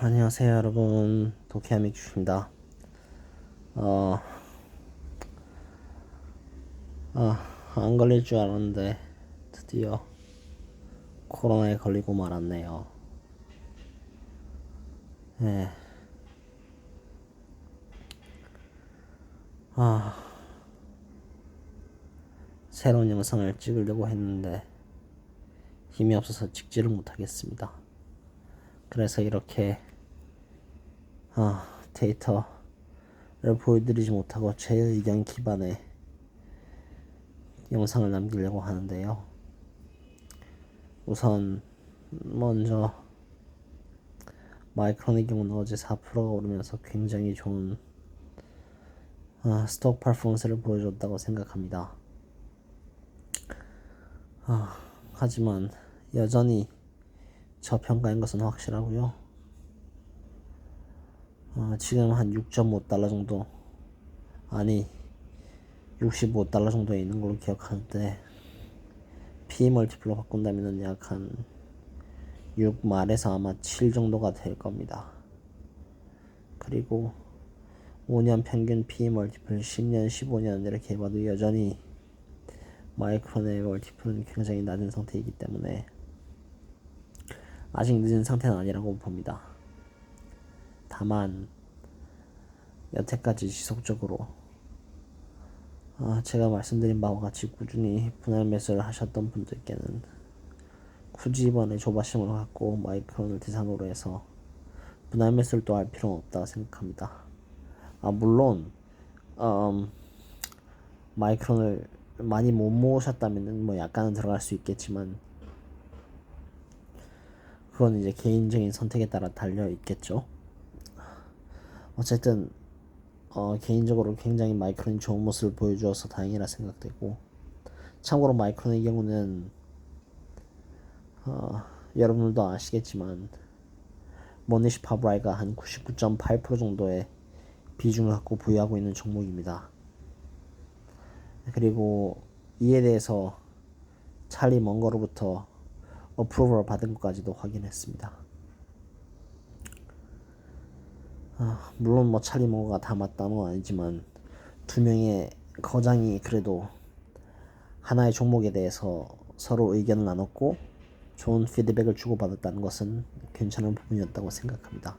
안녕하세요 여러분. 도키아믹 주입니다. 어, 아, 안 걸릴 줄 알았는데 드디어 코로나에 걸리고 말았네요. 네. 아, 새로운 영상을 찍으려고 했는데 힘이 없어서 찍지를 못하겠습니다 그래서 이렇게 아, 데이터를 보여드리지 못하고 제 의견 기반의 영상을 남기려고 하는데요. 우선 먼저 마이크론의 경우는 어제 4%가 오르면서 굉장히 좋은 아, 스톡 퍼포먼스를 보여줬다고 생각합니다. 아, 하지만 여전히 저평가인 것은 확실하고요. 어, 지금 한 6.5달러 정도 아니 65달러 정도에 있는 걸로 기억하는데 P 멀티플로 바꾼다면 약 한 6 말에서 아마 7 정도가 될 겁니다. 그리고 5년 평균 P 멀티플 10년 15년 이렇게 해봐도 여전히 마이크론의 멀티플은 굉장히 낮은 상태이기 때문에 아직 늦은 상태는 아니라고 봅니다. 다만 여태까지 지속적으로 아, 제가 말씀드린 바와 같이 꾸준히 분할 매수를 하셨던 분들께는 굳이 이번에 조바심을 갖고 마이크론을 대상으로 해서 분할 매수를 또 할 필요는 없다고 생각합니다. 아 물론 음, 마이크론을 많이 못 모으셨다면 뭐 약간은 들어갈 수 있겠지만 그건 이제 개인적인 선택에 따라 달려 있겠죠. 어쨌든 어, 개인적으로 굉장히 마이크론이 좋은 모습을 보여주어서 다행이라 생각되고 참고로 마이크론의 경우는 어, 여러분들도 아시겠지만 모니시 파브라이가 한 99.8% 정도의 비중을 갖고 보유하고 있는 종목입니다. 그리고 이에 대해서 찰리 먼거로부터 어프로벌 받은 것까지도 확인했습니다. 아, 물론 뭐 찰리모가 다 맞다는 건 아니지만 두 명의 거장이 그래도 하나의 종목에 대해서 서로 의견을 나눴고 좋은 피드백을 주고받았다는 것은 괜찮은 부분이었다고 생각합니다.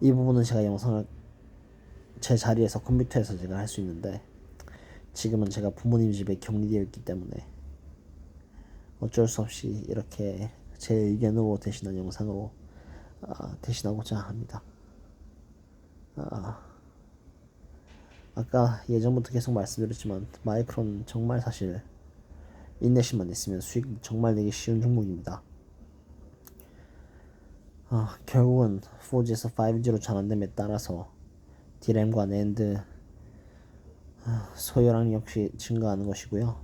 이 부분은 제가 영상을 제 자리에서 컴퓨터에서 제가 할 수 있는데 지금은 제가 부모님 집에 격리되어 있기 때문에 어쩔 수 없이 이렇게 제 의견으로 대신한 영상으로 아, 대신하고자 합니다. 아, 아까 예전부터 계속 말씀드렸지만 마이크론 정말 사실 인내심만 있으면 수익 정말 내기 쉬운 종목입니다. 아, 결국은 4G에서 5G로 전환됨에 따라서 디램과 낸드 아, 소요량 역시 증가하는 것이고요.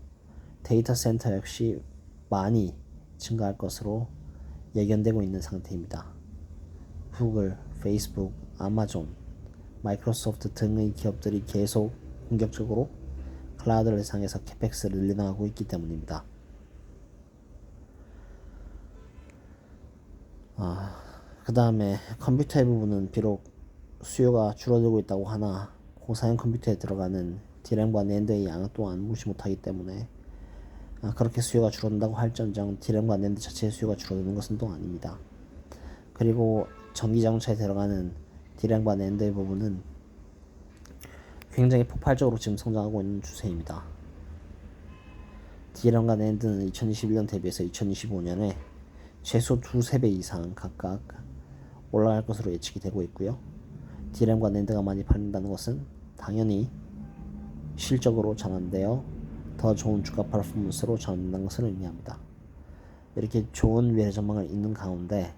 데이터 센터 역시 많이 증가할 것으로 예견되고 있는 상태입니다. 구글, 페이스북, 아마존, 마이크로소프트 등의 기업들이 계속 공격적으로 클라우드를 상해서 캐펙스를 늘려나가고 있기 때문입니다. 아, 그 다음에 컴퓨터의 부분은 비록 수요가 줄어들고 있다고 하나 고사양 컴퓨터에 들어가는 디램과 낸드의 양 또한 무시 못하기 때문에 아, 그렇게 수요가 줄어든다고 할지언정 디램과 낸드 자체의 수요가 줄어드는 것은 또 아닙니다. 그리고 전기자동차에 들어가는 디램과 낸드의 부분은 굉장히 폭발적으로 지금 성장하고 있는 추세입니다. 디램과 낸드는 2021년 대비해서 2025년에 최소 두세 배 이상 각각 올라갈 것으로 예측이 되고 있고요. 디램과 낸드가 많이 팔린다는 것은 당연히 실적으로 전환되어 더 좋은 주가 퍼포먼스로 전환된 것을 의미합니다. 이렇게 좋은 미래 전망을 있는 가운데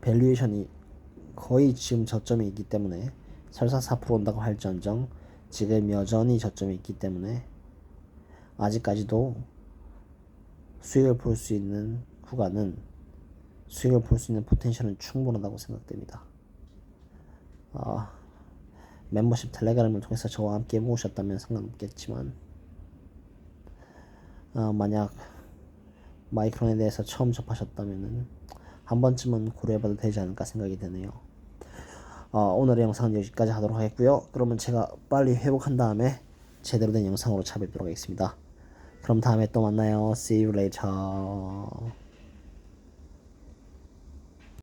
밸류에이션이 거의 지금 저점에 있기 때문에 설사 4% 온다고 할지언정 지금 여전히 저점에 있기 때문에 아직까지도 수익을 볼 수 있는 구간은 수익을 볼 수 있는 포텐셜은 충분하다고 생각됩니다. 아, 멤버십 텔레그램을 통해서 저와 함께 모으셨다면 상관없겠지만 어, 만약 마이크론에 대해서 처음 접하셨다면은 한 번쯤은 고려해봐도 되지 않을까 생각이 되네요. 어, 오늘의 영상은 여기까지 하도록 하겠고요. 그러면 제가 빨리 회복한 다음에 제대로 된 영상으로 찾아뵙도록 하겠습니다. 그럼 다음에 또 만나요. See you later.